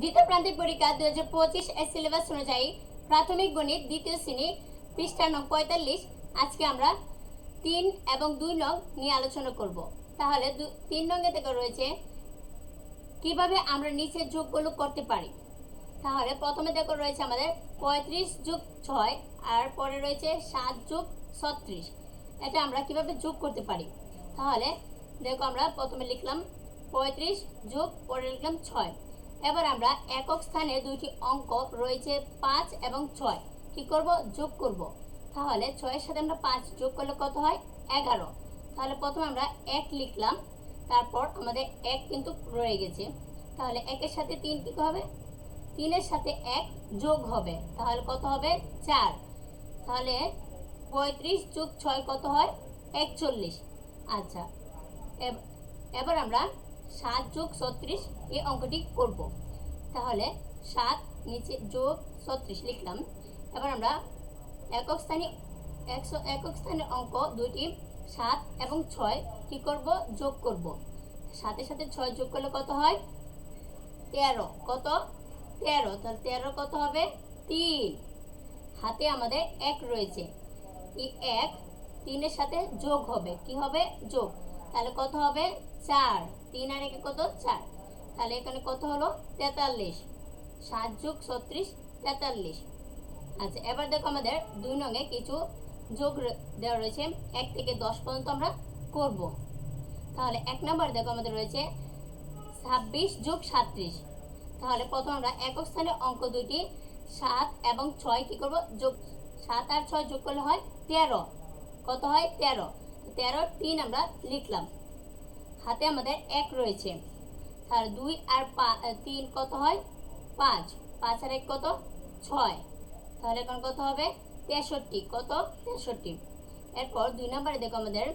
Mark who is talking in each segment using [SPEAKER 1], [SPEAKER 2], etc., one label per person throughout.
[SPEAKER 1] দ্বিতীয় প্রান্তিক পরীক্ষা দুই হাজার পঁচিশ এর সিলেবাস অনুযায়ী প্রাথমিক গণিত দ্বিতীয় শ্রেণি পৃষ্ঠা নং পঁয়তাল্লিশ। আজকে আমরা তিন এবং দুই নং নিয়ে আলোচনা করব। তাহলে দু- তিন নঙ্গে থেকে রয়েছে কীভাবে আমরা নিচের যোগগুলো করতে পারি। তাহলে প্রথমে দেখো রয়েছে আমাদের পঁয়ত্রিশ যোগ ছয় আর পরে রয়েছে সাত যোগ ছত্রিশ। এটা আমরা কীভাবে যোগ করতে পারি? তাহলে দেখো আমরা প্রথমে লিখলাম পঁয়ত্রিশ যোগ পরে লিখলাম ছয়। এবার আমরা একক স্থানে দুইটি অঙ্ক রয়েছে পাঁচ এবং ছয়। কি করব? যোগ করব। তাহলে ছয়ের সাথে আমরা পাঁচ যোগ করলে কত হয়? এগারো। তাহলে প্রথমে আমরা এক লিখলাম। তারপর আমাদের এক কিন্তু রয়ে গেছে। তাহলে একের সাথে তিন কি হবে? তিনের সাথে এক যোগ হবে। তাহলে কত হবে? চার। তাহলে পঁয়ত্রিশ যোগ ছয় কত হয়? একচল্লিশ। আচ্ছা। এব- এবার আমরা সাত যোগ ছত্রিশ এই অঙ্কটি করব। তাহলে সাত নিচে যোগ ছত্রিশ লিখলাম। এবার আমরা একক স্থানে একশো একক স্থানের অঙ্ক দুইটি, সাত এবং ছয় কি করব? যোগ করব। সাথে সাথে ছয় যোগ করলে কত হয়? তেরো। কত? তেরো। তাহলে তেরো কত হবে? তিন। হাতে আমাদের এক রয়েছে। এই এক তিনের সাথে যোগ হবে। কি হবে? যোগ। তাহলে কত হবে? চার। তিন আর একে কত? চার। তাহলে এখানে কত হলো? তেতাল্লিশ। সাত যোগ ছত্রিশ, তেতাল্লিশ। আচ্ছা এবার দেখো আমাদের দুই নঙে কিছু যোগ দেওয়া রয়েছে। এক থেকে দশ পর্যন্ত আমরা করব। তাহলে এক নম্বর দেখো আমাদের রয়েছে ছাব্বিশ যোগ সাত্রিশ। তাহলে প্রথম আমরা একক স্থানে অঙ্ক দুটি সাত এবং ছয় কি করব। যোগ সাত আর ছয় যোগ করলে হয় তেরো। কত হয়? তেরো। তেরো, তিন আমরা লিখলাম। হাতে আমাদের এক রয়েছে। তাহলে দুই আর তিন কত হয়? পাঁচ। পাঁচ আর এক কত? ছয়। তাহলে এখন কত হবে? তেষট্টি। কত? তেষট্টি। এরপর দুই নম্বরে দেখো আমাদের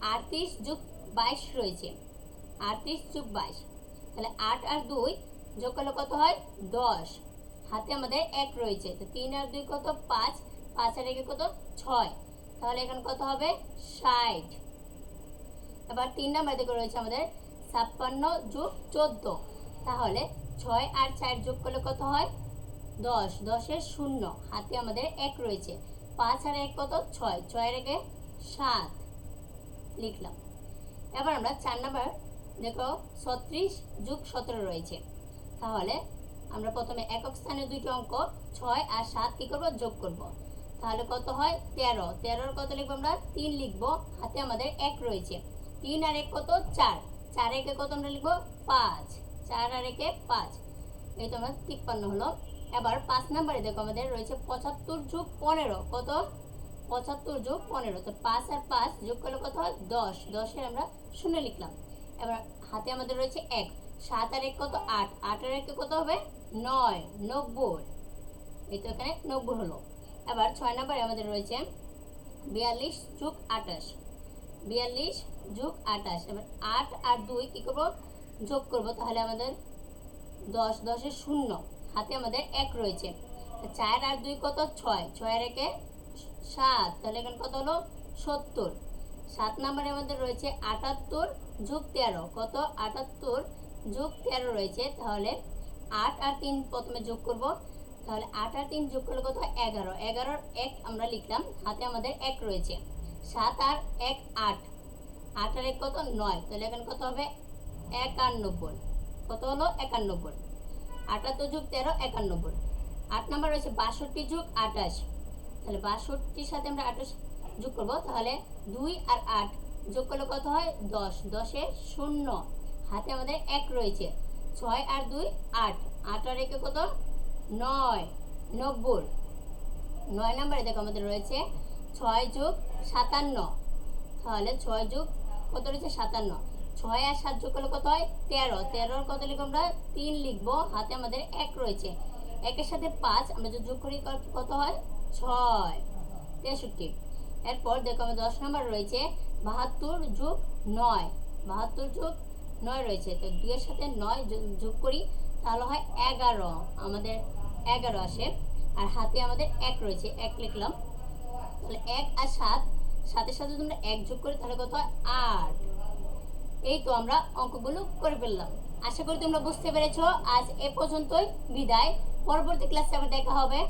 [SPEAKER 1] আটত্রিশ যোগ বাইশ রয়েছে। আটত্রিশ যোগ বাইশ। তাহলে আট আর দুই যোগ করলে কত হয়? দশ। হাতে আমাদের এক রয়েছে। তো তিন আর দুই কত? পাঁচ। পাঁচ আর একে কত? ছয়। তাহলে এখন কত হবে? ষাট। এবার তিন নাম্বার দিকে রয়েছে আমাদের ছাপ্পান্ন যোগ চোদ্দ। তাহলে ছয় আর চার যোগ করলে কত হয়? দশ। দশের শূন্য। হাতে আমাদের এক রয়েছে। পাঁচ আর এক কত? ছয়। ছয়ের একে সাত। লিখলাম। এবার আমরা চার নাম্বার দেখো, ছত্রিশ যুগ সতেরো রয়েছে। তাহলে আমরা প্রথমে একক স্থানে দুইটি অঙ্ক, ছয় আর সাত কি করব? যোগ করব। তাহলে কত হয়? তেরো। তেরোর কত লিখব আমরা? তিন লিখব। হাতে আমাদের এক রয়েছে। তিন আর এক কত? চার। চার একে কত আমরা লিখব? পাঁচ। চার আর একে পাঁচ। এই তো আমার তিপ্পান্ন হলো। এবার পাঁচ নাম্বারে দেখো আমাদের রয়েছে পঁচাত্তর যোগ পনেরো। কত? পঁচাত্তর যোগ পনেরো। তো পাঁচ আর পাঁচ যোগ করলে কত হয়? দশ। দশের আমরা শূন্য লিখলাম। এবার হাতে আমাদের রয়েছে এক। সাত আর এক কত? আট। আট আর একে কত হবে? নয়। নব্বই। এই তো এখানে নব্বই হলো। এবার ছয় নম্বরে আমাদের রয়েছে বিয়াল্লিশ যোগ আঠাশ বিয়াল্লিশ যোগ আঠাশ এবার আট আর দুই কী করব? যোগ করব, তাহলে আমাদের দশ দশের শূন্য, হাতে আমাদের এক রয়েছে। চার আর দুই কত? ছয়, ছয়ের একে সাত, তাহলে এখানে কত হলো? সত্তর। সাত নম্বরে আমাদের রয়েছে আটাত্তর যোগ তেরো, কত? আটাত্তর যোগ তেরো রয়েছে, তাহলে আট আর তিন প্রথমে যোগ করব। তাহলে আট আর তিন যোগ করলে কত হয়? এগারো। এগারোর এক আমরা লিখলাম, হাতে আমাদের এক রয়েছে। সাত আর এক, আট। আট আর এক কত? নয়। তাহলে এখানে কত হবে? একানব্বই। কত হলো? একানব্বই। আটাত্তর যোগ তেরো, একানব্বই। আট নাম্বার রয়েছে, বাষট্টি যোগ আটাশ। তাহলে বাষট্টির সাথে আমরা আঠাশ যোগ করব। তাহলে দুই আর আট যোগ করলে কত হয়? দশ। দশে শূন্য। হাতে আমাদের এক রয়েছে। ছয় আর দুই, আট। আট আর একে কত? নয়, নব্বই। নয় নম্বরে দেখো আমাদের রয়েছে ছয় যোগ সাতান্ন। তাহলে ছয় যোগ কত রয়েছে? সাতান্ন। ছয় আর সাত যোগ করলে কত হয়? তেরো। তেরোর কত লিখব আমরা? তিন লিখব। হাতে আমাদের এক রয়েছে। একের সাথে পাঁচ আমরা যদি যোগ করি কত- হয়? ছয়। তেষট্টি। এরপর দেখো আমাদের দশ নম্বর রয়েছে বাহাত্তর যোগ নয়। বাহাত্তর যোগ নয় রয়েছে। তো দুইয়ের সাথে নয় যোগ করি, তাহলে হয় এগারো। আমাদের এগারো আসে, আর হাতে আমাদের এক রয়েছে, এক লিখলাম। তাহলে এক আর সাত সাথে সাথে তোমরা এক যোগ করে, তাহলে কত হয়? আট। এই তো আমরা অঙ্কগুলো করে ফেললাম। আশা করি তোমরা বুঝতে পেরেছ। আজ এ পর্যন্তই, বিদায়। পরবর্তী ক্লাসে আবার দেখা হবে।